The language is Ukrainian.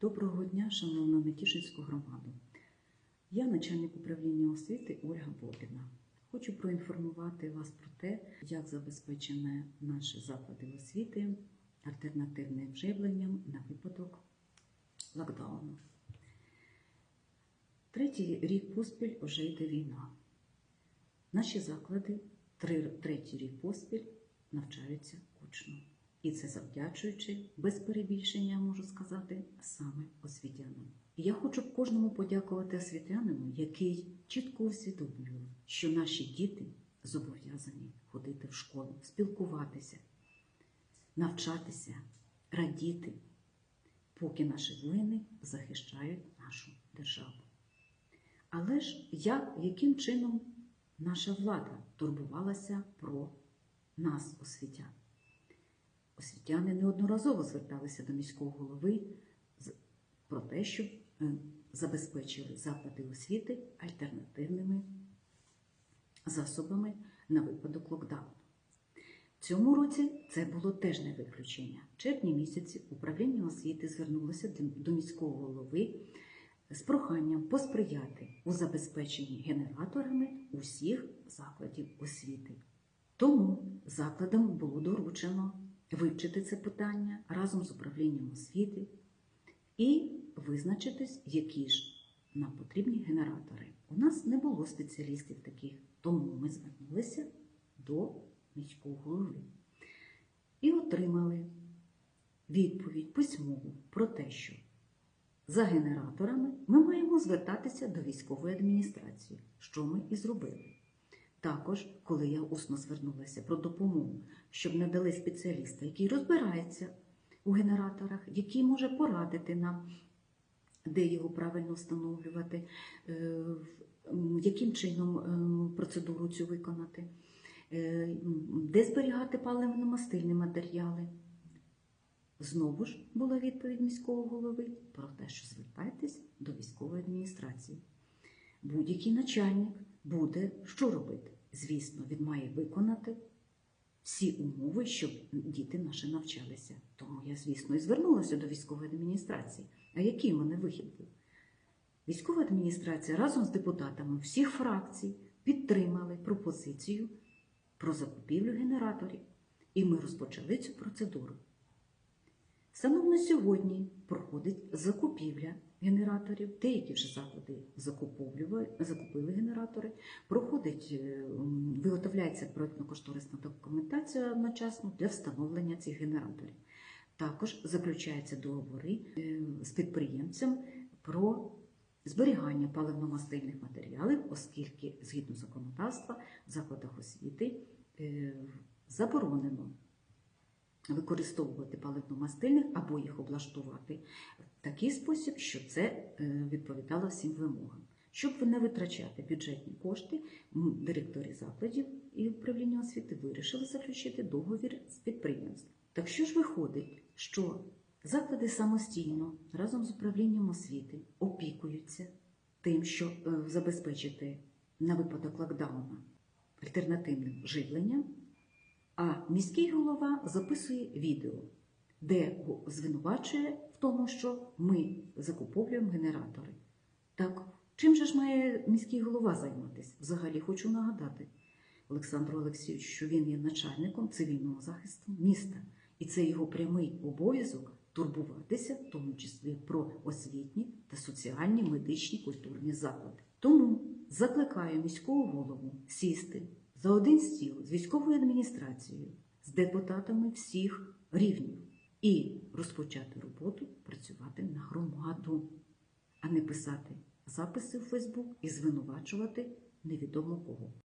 Доброго дня, шановна Метішинську громаду. Я начальник управління освіти Ольга Бобіна. Хочу проінформувати вас про те, як забезпечені наші заклади освіти альтернативним живленням на випадок локдауну. Третій рік поспіль вже йде війна. Наші заклади третій рік поспіль навчаються очно. І це завдячуючи, без перебільшення можу сказати, саме освітянам. І я хочу кожному подякувати освітянину, який чітко усвідомлює, що наші діти зобов'язані ходити в школу, спілкуватися, навчатися, радіти, поки наші воїни захищають нашу державу. Але ж як, яким чином наша влада турбувалася про нас, освітян? Освітяни неодноразово зверталися до міського голови про те, щоб е, забезпечили заклади освіти альтернативними засобами на випадок локдауну. В цьому році це було теж не виключення. В червні місяці управління освіти звернулося до- до міського голови з проханням посприяти у забезпеченні генераторами усіх закладів освіти. Тому закладам було доручено вивчити це питання разом з управлінням освіти і визначитись, які ж нам потрібні генератори. У нас не було спеціалістів таких, тому ми звернулися до міського голови і отримали відповідь письмову про те, що за генераторами ми маємо звертатися до військової адміністрації, що ми і зробили. Також, коли я усно звернулася про допомогу, щоб надали спеціаліста, який розбирається у генераторах, який може порадити нам, де його правильно встановлювати, е, яким чином е, процедуру цю виконати, е, де зберігати паливно-мастильні матеріали. Знову ж була відповідь міського голови про те, що звертайтесь до військової адміністрації. Будь-який начальник буде що робити? Звісно, він має виконати всі умови, щоб діти наші навчалися. Тому я, звісно, і звернулася до військової адміністрації. А який в мене вихід був? Військова адміністрація разом з депутатами всіх фракцій підтримали пропозицію про закупівлю генераторів, і ми розпочали цю процедуру. Станом на сьогодні проходить закупівля генераторів. Деякі вже заклади закупили генератори. Проходить, е, виготовляється проєктно-кошторисна документація одночасно для встановлення цих генераторів. Також заключаються договори е, з підприємцем про зберігання паливно-мастильних матеріалів, оскільки згідно законодавства в закладах освіти е, заборонено використовувати паливно-мастильних або їх облаштувати в такий спосіб, щоб це е, відповідало всім вимогам. Щоб не витрачати бюджетні кошти, м, директори закладів і управління освіти вирішили заключити договір з підприємством. Так що ж виходить, що заклади самостійно разом з управлінням освіти опікуються тим, що е, забезпечити на випадок локдауна альтернативним живленням, а міський голова записує відео, де звинувачує в тому, що ми закуповуємо генератори. Так, чим же ж має міський голова займатися? Взагалі хочу нагадати Олександру Олексійовичу, що він є начальником цивільного захисту міста, і це його прямий обов'язок турбуватися, в тому числі про освітні та соціальні, медичні, культурні заклади. Тому закликаю міського голову сісти за один стіл з військовою адміністрацією, з депутатами всіх рівнів і розпочати роботу працювати на громаду, а не писати записи в Фейсбук і звинувачувати невідомо кого.